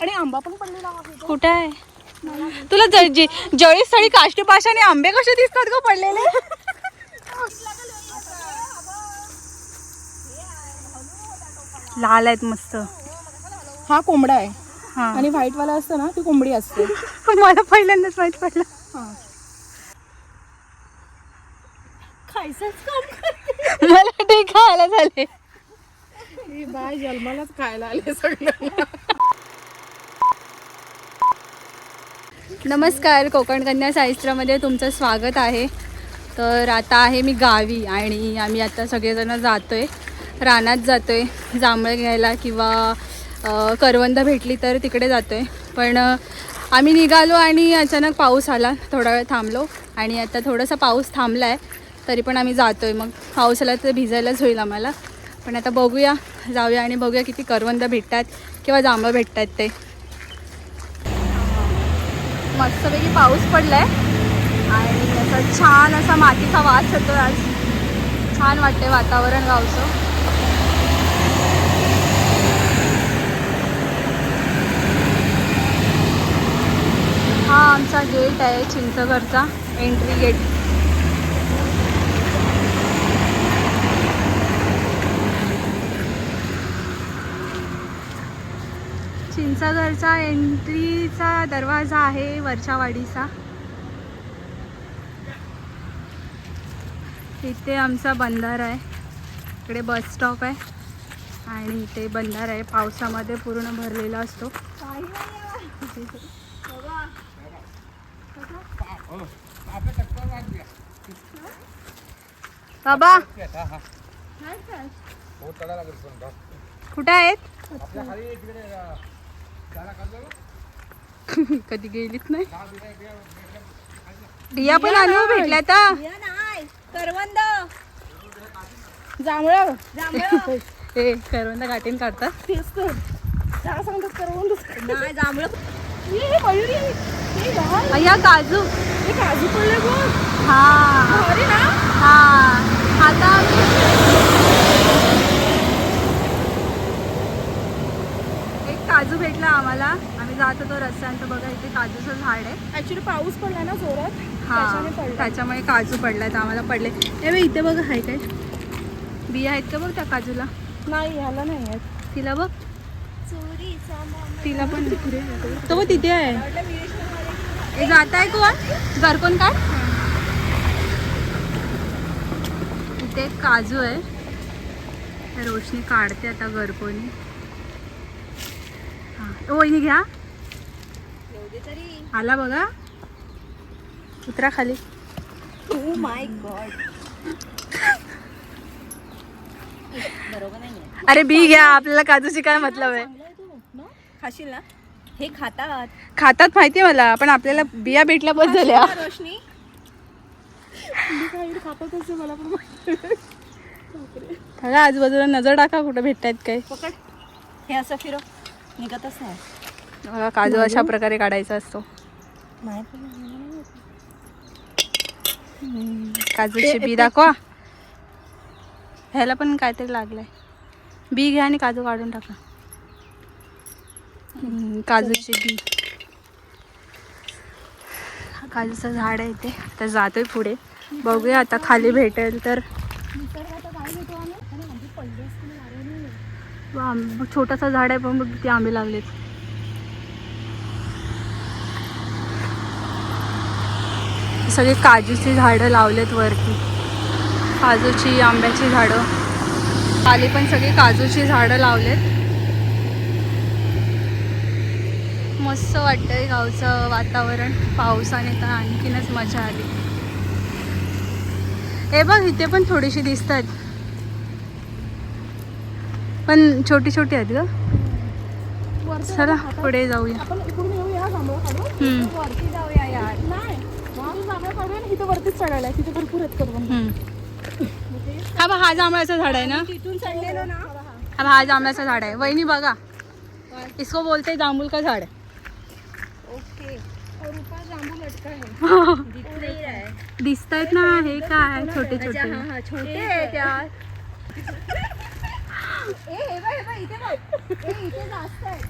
आणि आंबा पण पडलेला कुठे आहे? तुला जळी स्थळी काष्टी पाशाने आंबे कसे दिसतात ग पडलेले? लाल आहेत मस्त. हा कोंबडा आहे. हा. आणि व्हाईट वाला असतं ना ती कोंबडी असते. मला पहिल्यांदाच माहीत पडलं. मला ते खायला झाले. ही बाय जन्मालाच खायला आले सगळं नमस्कार कोकण कन्या साहित्यामध्ये तुमचं स्वागत आहे. तर आता आहे मी गावी आणि आम्ही आता सगळेजण आहे रानात जातो आहे जांभळं घ्यायला किंवा करवंद भेटली तर तिकडे जातो आहे पण आम्ही निघालो आणि अचानक पाऊस आला थोडा वेळ थांबलो आणि आता थोडासा पाऊस थांबला आहे तरी पण आम्ही जातो आहे मग. पाऊस आला तर भिजायलाच होईल आम्हाला. पण आता बघूया जाऊया आणि बघूया किती करवंद भेटतात किंवा जांभळं भेटतात ते. मस्तपैकी पाऊस पडलाय आणि असं छान असा मातीचा वास येतो आज. छान वाटते वातावरण गावचं. हा आमचा गेट आहे चिंचघरचा एंट्री गेट चिंचाघरचा एंट्रीचा दरवाजा आहे वर्षावाडीचा इथे आमचा बंधारा आहे. इकडे बस स्टॉप आहे. आणि इथे बंधारा आहे. पावसामध्ये पूर्ण भरलेला असतो. बाबा! कुठे आहेत? कधी गेलीच नाही? बिया पण आणू भेटल्या तर करवंद. जांभळं. हे करवंद गाठीन काढतात तेच तर. काय सांगतात करवून नाही जांभळं. हे मयुरी हे यार, अय्या काजू. हे काजू पडले बघ हा. ना? हा. आता एक काजू भेटला आम्हाला. आम्ही जात होतो रस्त्यानं तर बघा इथे काजूचं झाड आहे. ऍक्च्युली पाऊस पडला ना जोरात. हा पडला. त्याच्यामुळे काजू पडलाय तर आम्हाला पडले. ए बघ इथे बघ आहे काय? बिया आहेत का बघ त्या काजूला? नाही ह्याला नाही आहेत. तिला बघ. तिला पण तो बघ तिथे आहे. हे जात आहे कोण घरकोन काय? इथे एक काजू आहे. तर रोशनी काढते आता घरकोनी हा ओ, घ्या. आला बघा. उतरा खाली. ओ माय गॉड बरोबर नाही अरे बी घ्या. आपल्याला काजूची काय मतलब आहे. खाशील ना? हे खातात. खातात माहिती मला पण आपल्याला बिया भेटल्या बस झाल्या. रोशनी? असे मला पण आजूबाजूला नजर टाका कुठं भेटतायत काय. पकड. हे असं फिरव. निघतच नाही. बघा काजू अशा प्रकारे काढायचा असतो. काजूची बी दाखवा. ह्याला पण काहीतरी लागलंय. बी घ्या आणि काजू काढून टाका. काजूची बी. काजूचं झाड आहे इथे तर जातोय पुढे. बघूया आता खाली भेटेल तर. छोटासा झाड आहे पण बघ किती आंबे लागलेत. सगळी काजूची झाडं लावलेत वरती. काजूची आंब्याची झाडं. खाली पण सगळी काजूची झाडं लावलेत. मस्त वाटतंय गावचं वातावरण. पावसाने तर आणखीनच मजा आली. हे बघ इथे पण थोडीशी दिसत आहेत पण छोटी छोटी आहेत ग. चला पुढे जाऊया. हा बघ हा जांभळाचं झाड आहे ना? हा बघ, हा जांभळाचं झाड आहे. वहिनी बघा. इसको बोलते जांभूल का झाड ओके. आहेत ना हे काय छोटे छोटे. छोटे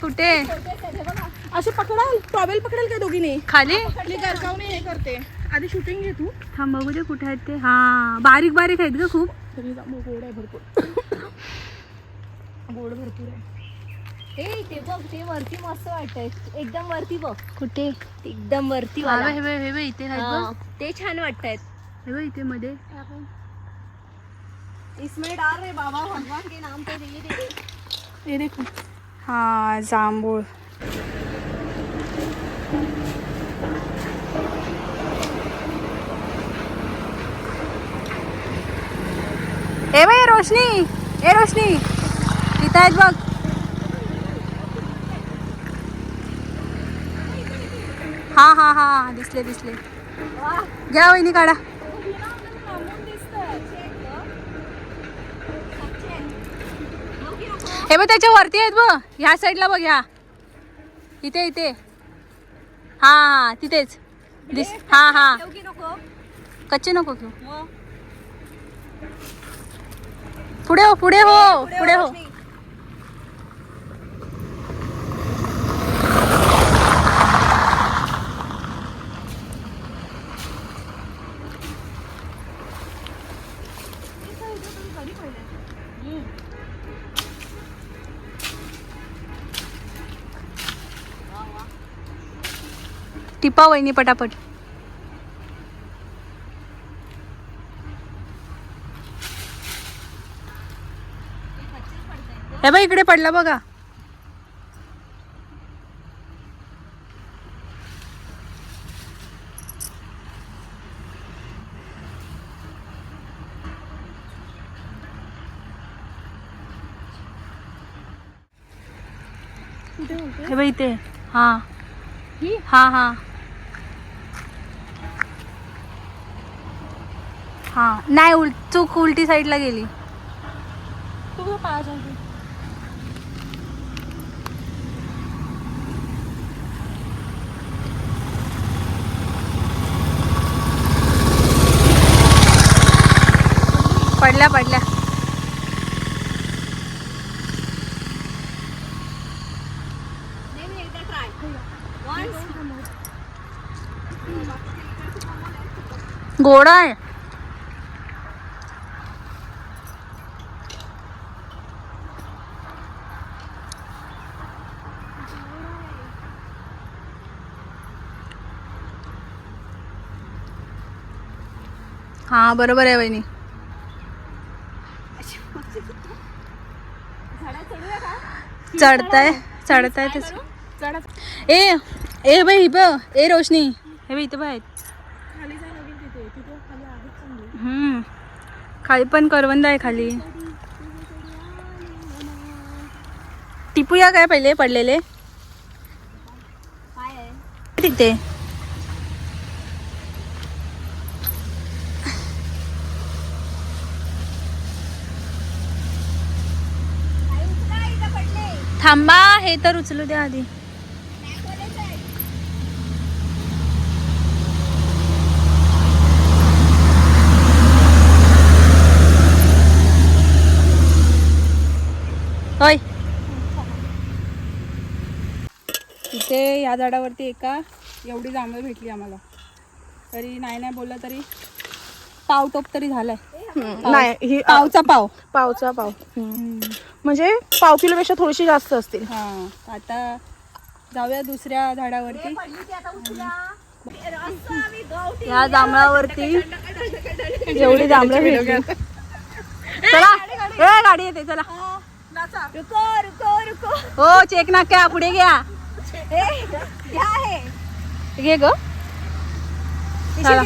कुठे? हे. असे पकडाल टॉवेल पकडेल काय दोघीने? खाली? मी गरकावणे हे करते. आधी शूटिंग घे तू. हा बघू दे कुठे आहेत ते. हा बारीक बारीक आहेत ग खूप. गोड आहे भरपूर. गोड भरपूर आहे. हे इथे बघ ते वरती मस्त वाटतंय. एकदम वरती बघ. कुठे? एकदम वरती हा वाला. बघ, हे बघ, हे बघ, इथे आहेत हा. ते छान वाटतायत हे बघ इथे मध्ये. इसमें डाल रे बाबा भगवान के नाम पे दे दे। हे देखो। हा जांभूळ ए बाई रोशनी ए रोशनी इथं आहेत बघ। हा हा हा दिसले दिसले। घ्या वहिनी काढा। हे बघ त्याच्या वरती आहेत बघ. ह्या साईडला बघ ह्या. इथे इथे. हा हा तिथेच. दिस हा हा. कच्चे नको घेऊ. पुढे हो पुढे हो पुढे हो टिपा वहिनी पटापट. हे बघ इकडे पडला बघा. हे बघ इथे. हा? हा हा. हा नाही उल चूक उलटी साईडला गेली. तू पडल्या पडल्या. गोडा आहे. हा बरोबर आहे वहिनी. चढताय चढताय तेच. ए ए बाई ब ए रोशनी. हे बाई इथे बाय खाली पण करवंद आहे खाली. टिपूया काय पहिले पडलेले? काय आहे? तिथे काय उचला इथं पडले थांबा हे तर उचलू द्या आधी. होय. इथे या झाडावरती एका एवढी जांभळं भेटली आम्हाला. तरी नाही नाही बोललं तरी. टावटोप तरी झालाय. नाही ही पावचा पाव. पावचा पाव. म्हणजे पाव किलोपेक्षा थोडीशी जास्त असतील. हा आता जाऊया दुसऱ्या झाडावरती. या जांभळावरती एवढी जांभळं भेटली. चला ए गाडी येते चला. रुको रुको रुको. हो चेक नाक्या पुढे घ्या. हे. घे ग. ना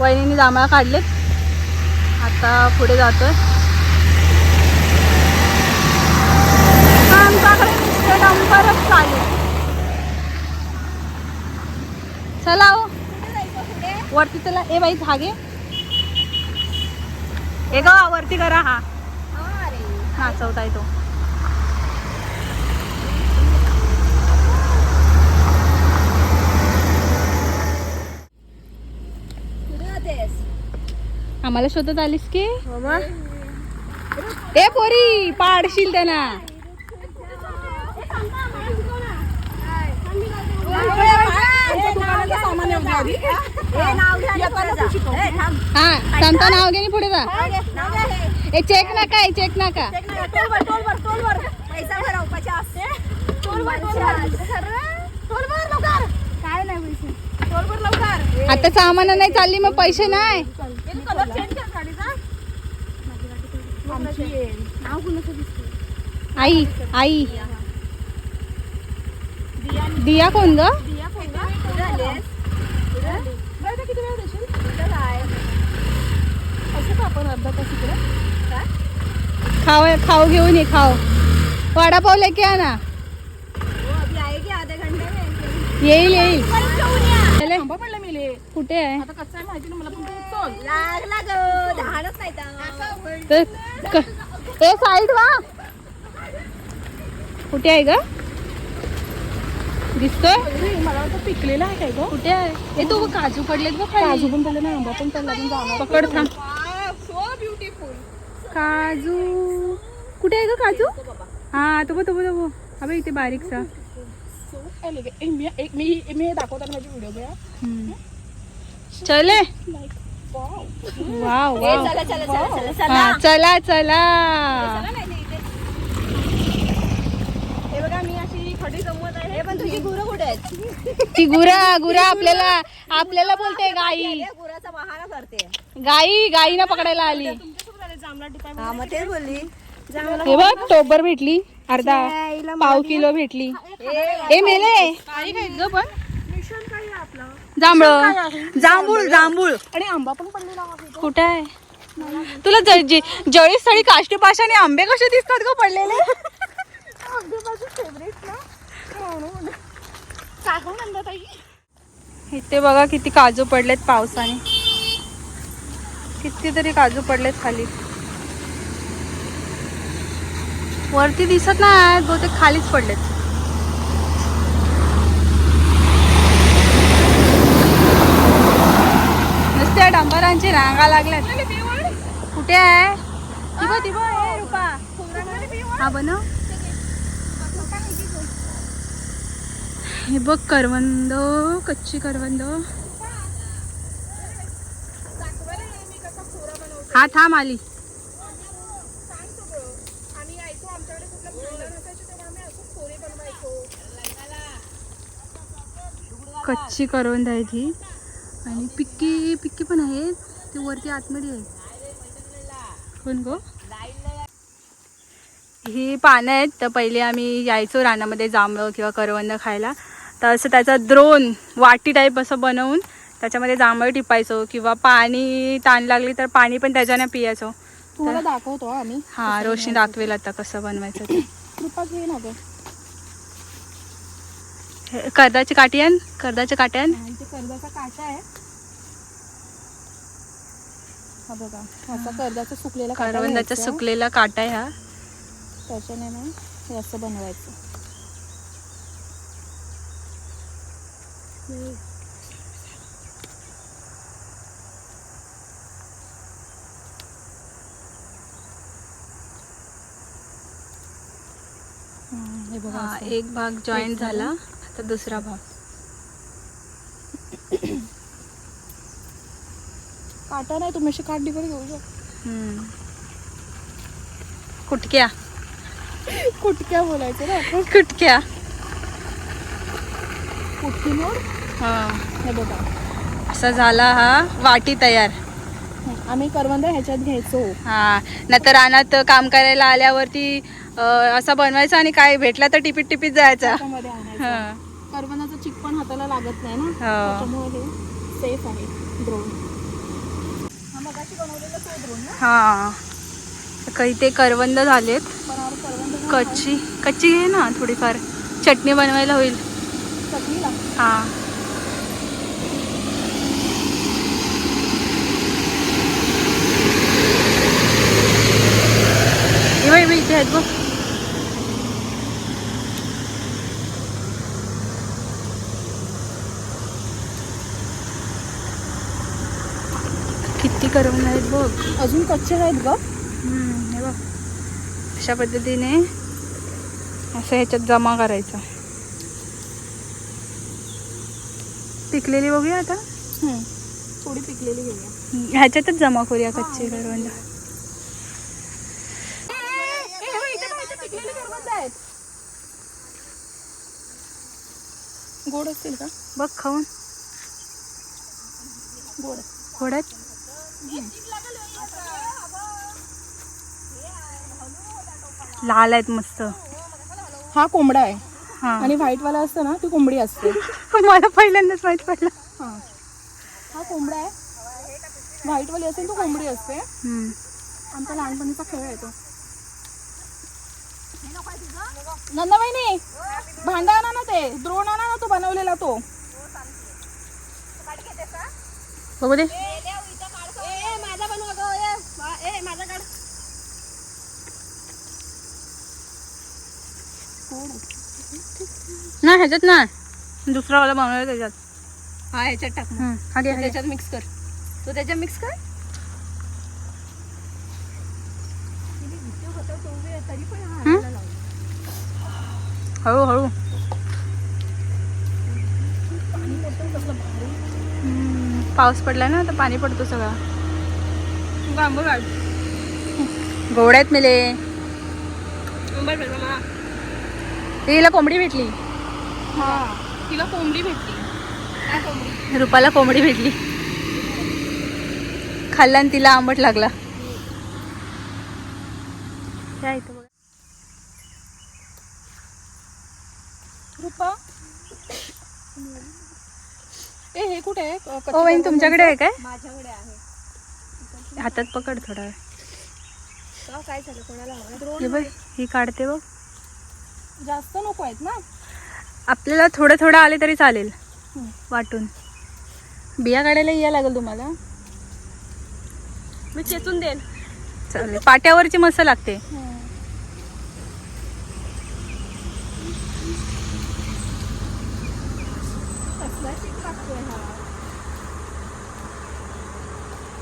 वहिनीने जांभळा काढलेत. आता पुढे जातोय. आमच्याकडे नुसते डंपरच चालू. चला हो वरती चला. ए बाई धागे. ए ग वरती करा हा. हा नाचवताय तो कुठे जातेस आम्हाला शोधत आलीस की? ए पोरी पाडशील त्यांना. हा थांबता नाव घे पुढे जा. ए चेक नका ए चेक नका. पैसे आता सामान नाही चालली मग पैसे नाही. आमची आहे. नाव कुणाचं दिसतंय? आई आई. दिया कोण ग? दिया कोण गं? बरं, आता किती वेळ देशील? असं का आपण अर्धा तास इकडे? खाव खाऊ घेऊन ये खाऊ वडापाव लेके आ ना येईल येईल. चले. आंबा पडला मिले कुठे आहे? आता कसं आहे माहिती ना मला पण तू चल. तर. क- ए साईड वा कुठे आहे ग? दिसतोय? मला वाटतं पिकलेला आहे काय गं? कुठे आहे? ए तू काजू पडलेत बघ काजू पण पडले ना आंबा पण पडला पण जाणार पकड थांब. सो ब्युटिफुल काजू. कुठे आहे ग काजू? हा तो बघ तो बघ तो बघ. अबे इथे बारीकसा. सो एलिगेंट मी एक मी मी हे दाखवताना माझी व्हिडिओ बघा हम्म. चले वाव वाव चला चला हे बघा मी अशी खडी जमवत आहे पण तुझी गुरं कुठे आहेत ती गुरा गुरा आपल्याला आपल्याला बोलते गाई गुराचा बहाणा करते गाई गाईना पकडायला आली टिपाय हा मग तेच बोलली हे बघ टोबर भेटली अर्धा पाव किलो भेटली. ए मेले. काही काय ग पण. मिशन काय आहे आपला. जांभळ. जांभूळ जांभूळ. आणि आंबा पण कुठे आहे? तुला ज- जे- जळी स्थळी काष्टी पाशाने आंबे कसे दिसतात ग पडलेले? हो नंदाताई इथे बघा किती काजू पडलेत पावसाने. कितीतरी काजू पडलेत खाली. वरती दिसत नाही बहुतेक खालीच पडलेत. नुसत्या डांबरांची रांगा लागल्यात. कुठे आहे? ती बघ, आहे रुपा. हा बनव. हे बघ करवंद कच्ची करवंद. हा थांब आली आम्ही यायचो आमच्याकडे कुठलं भांडण असायचं तेव्हा आम्ही असं खोरे बनवायचो कच्ची करवंद आहे ती. आणि पिक्की पिक्की पण आहे. ती वरती आतमध्ये आहे. कोण गो? ही पानं आहेत. तर पहिले आम्ही यायचो रानामध्ये जांभळं किंवा करवंद खायला. तर असं त्याचा द्रोण वाटी टाईप असं बनवून त्याच्यामध्ये जांभळं टिपायचो किंवा पाणी ताण लागली तर पाणी पण त्याच्याने पियायचो दाखवतो हा आम्ही हा रोशनी दाखवेल आता कसं बनवायचं ते. कृपा घे ना हे कर्दाची काठी आण कर्दाची काठी आण कर्जाचा काटा आहे. हा बघा असा कर्जाचा सुकलेला काटा करवंदाचा. सुकलेला काटा आहे हा. त्याच्याने ना हे असं बनवायचं. हे. बघा. एक भाग जॉईंट झाला. आता दुसरा भाग. काटा नाही तुम्ही काठी पण घेऊ शकता. हम्म. कुटक्या. कुटक्या बोलायचं ना कुटक्या. कुटकी मोड हा. हे बघा. असा झाला हा वाटी तयार. आम्ही करवंद ह्याच्यात घ्यायचो. हा. नंतर रानात काम करायला आल्यावरती असा बनवायचा आणि काय भेटला तर टिपीत टिपीत जायचा. करवंदाचं चिक पण हाताला लागत नाही ना. त्याच्यामुळे हे सेफ आहे ड्रोन हा मगाशी बनवलेला तो ड्रोन ना? हा. काही ते करवंद झालेत. कच्ची. कच्ची घे ना थोडीफार. चटणी बनवायला होईल. चटणीला? हा हे बघ, हे बघ, इथे आहेत बघ आहेत बघ. अजून कच्चे आहेत हे बघ. अशा पद्धतीने असं ह्याच्यात जमा करायचं. पिकलेली बघूया आता. थोडी पिकलेली घेऊया. ह्याच्यातच जमा करूया कच्चे करवंद. आहेत. गोड असतील का? बघ खाऊन. गोड. घोड्यात लाल आहेत मस्त. हा कोंबडा आहे. हा. आणि व्हाईट वाला असतं ना ती कोंबडी असते. मला पहिल्यांदाच माहीत पडलं. हा. हा कोंबडा आहे. व्हाईट वाली असेल तो कोंबडी असते. हम्म. आमचा लहानपणीचा खेळ आहे तो. नंदाबाईनी भांडा आणा ना ते. द्रोण आणा ना तो बनवलेला तो. बघू दे. ए. नाही ह्याच्यात नाही दुसरा वाला बनवला त्याच्यात हा ह्याच्यात टाक मग. हम्म. हा हा. त्याच्यात मिक्स कर तो त्याच्यात मिक्स कर तरी पण हा हम्म? हाताला लावला. हळू हळू पाऊस पडला ना तर पाणी पडतो सगळा गोड्यात मिले. हिला कोंबडी भेटली. हा तिला कोंबडी भेटली. रुपाला कोंबडी भेटली. खाल्ला आणि तिला आंबट लागला. रुपा. ए हे कुठे आहे? तुमच्याकडे आहे काय? माझ्याकडे आहे. हातात पकड थोडा. का काय झालं? कोणाला हवं? हे बघ ही काढते बघ. जास्त नको आहेत ना? आपल्याला थोडं थोडं आले तरी चालेल. वाटून. बिया काढायला या लागेल तुम्हाला. मी चेतून देईन. चालेल. पाट्यावरची मस्त लागते.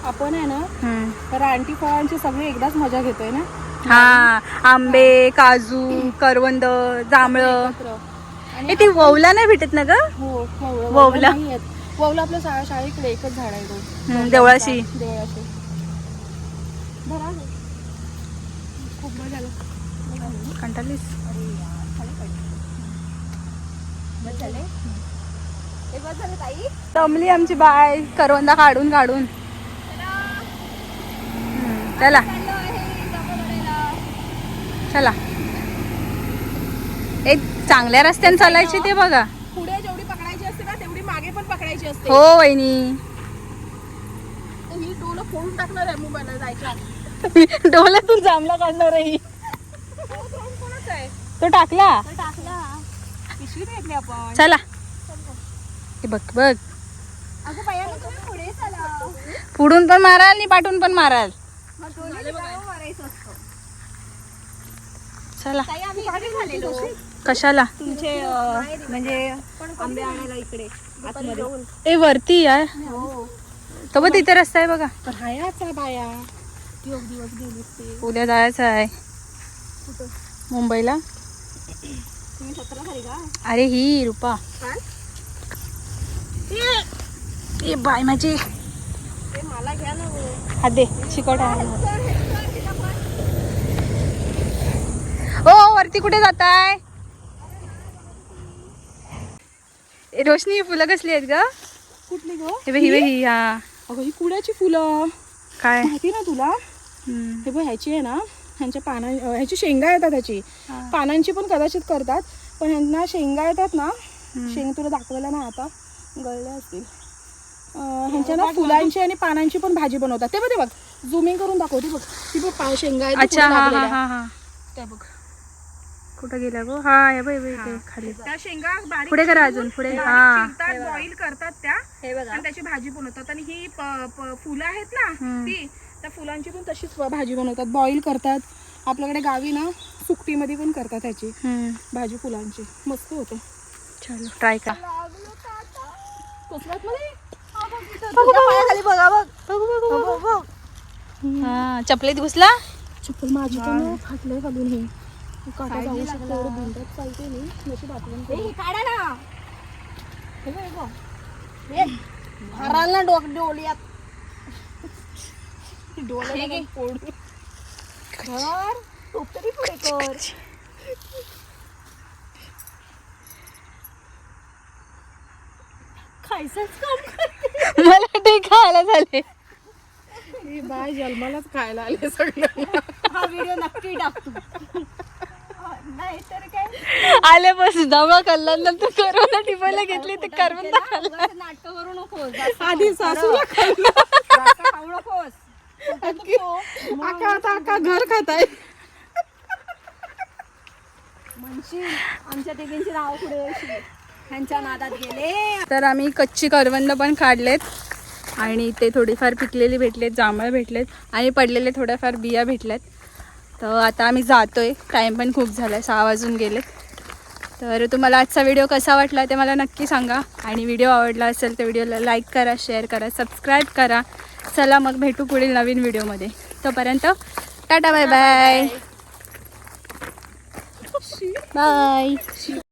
आपण आहे ना. रानटी फळांची सगळी एकदाच मजा घेतोय ना? हा आंबे काजू करवंद जांभळं. ए ती ववला नाही भेटत ना ग? हो ववलं- ववला. ववलं आपल्या शाळा शाळेकडे एकच झाड आहे देवळाशी. देवळाशी. खूप झालं? कंटाळलीस हे दमली आमची बाय करवंदा काढून काढून. चला. चला. एक चांगल्या रस्त्याने चालायची ते बघा. पुढे जेवढी पकडायची असते ना तेवढी मागे पण पकडायची असते. हो वहिनी. ही टोलं फोडून टाकणार आहे मोबाईल जायच्या आधी. डोल्यातून जांभला काढणार आहे. तो drone कोणाचा आहे तो टाकला टाकला आपण. चला. हे बघ बघ. अगं बायानं तुम्ही पुढे चला. पुढून पण माराल आणि पाठून पण माराल. चला. कशाला? तुमचे म्हणजे आंबे आणायला इकडे ए वरती यार हो तो बघ तिथे रस्ता आहे बघा. राहायचा बाया. दिवस ते उद्या जायचं आहे. मुंबईला. अरे ही रुपा. ए बाय माझी. हो. हा दे. हे वरती कुठे जाताय? रोशनी ही फुलं कसली आहेत ग? कुठली गो? हे अगं ही कुड्याची फुलं. काय? माहिती ना तुला. हे बघ ह्याची आहे ना ह्यांच्या पाना ह्याची शेंगा येतात ह्याची. पानांची पण कदाचित करतात पण ह्यांना शेंगा येतात ना. शेंग तुला दाखवायला ना आता. गळल्या असतील. ह्यांच्या ना फुलांची आणि पानांची पण भाजी बनवतात. ते बघ ते बघ. झुमिंग करून दाखवते बघ. ती बघ पा शेंगा आहेत अच्छा पुढे हा हा. हा हा. त्या बघ. कुठं गेला गो? हा हे बघ खाली. त्या शेंगा बारीक पुढे करा अजून पुढे. हा. बॉईल करतात त्या हे बघा. आणि त्याची भाजी बनवतात. आणि ही फुलं आहेत ना. ती त्या फुलांची पण तशीच भाजी बनवतात. बॉईल करतात. आपल्याकडे गावी ना सुकटीमध्ये पण करतात ह्याची हम्म. भाजी फुलांची. मस्त होते. चलो ट्राय कर. बघा बघ बघ, बघ. हा चपलीत घुसला चप्पल माझी पण फाटलंय घालून हे. काटा जाऊ शकतो एवढं भिंतात चालते नाही नशीब आठवण करून. काढा ना. भराल ना डोक डोळ्याला फोड. तरी पुढे कर. खायचंच काम करते. मला ते खायला झाले. ही बाय जन्मालाच खायला आले सगळं हा व्हिडिओ नक्की टाकतो. तर काय? आल्यापासून दमा खाल्ला तू करोना टिपायला घेतली ते करवंद खाल्ला. नाटक करू नकोस जास्त आधी सासूला खाऊ नकोस. आता आका घर खाताय. म्हणशील आमच्या तिघींची नाव पुढे. ह्यांच्या नादात गेले. तर आम्ही कच्ची करवंद पण काढलेत आणि ते थोडीफार पिकलेली भेटलेत जांभळं भेटलेत आणि पडलेले थोड्याफार बिया भेटल्यात. तर आता आम्ही जातोय. टाईम पण खूप झाला सहा वाजून गेलेत तर तुम्हाला आजचा व्हिडिओ कसा वाटला ते मला नक्की सांगा. आणि व्हिडिओ आवडला असेल तर व्हिडिओला लाईक करा शेअर करा सबस्क्राईब करा. चला मग भेटू पुढील नवीन व्हिडिओमध्ये तोपर्यंत टाटा बाय बाय बाय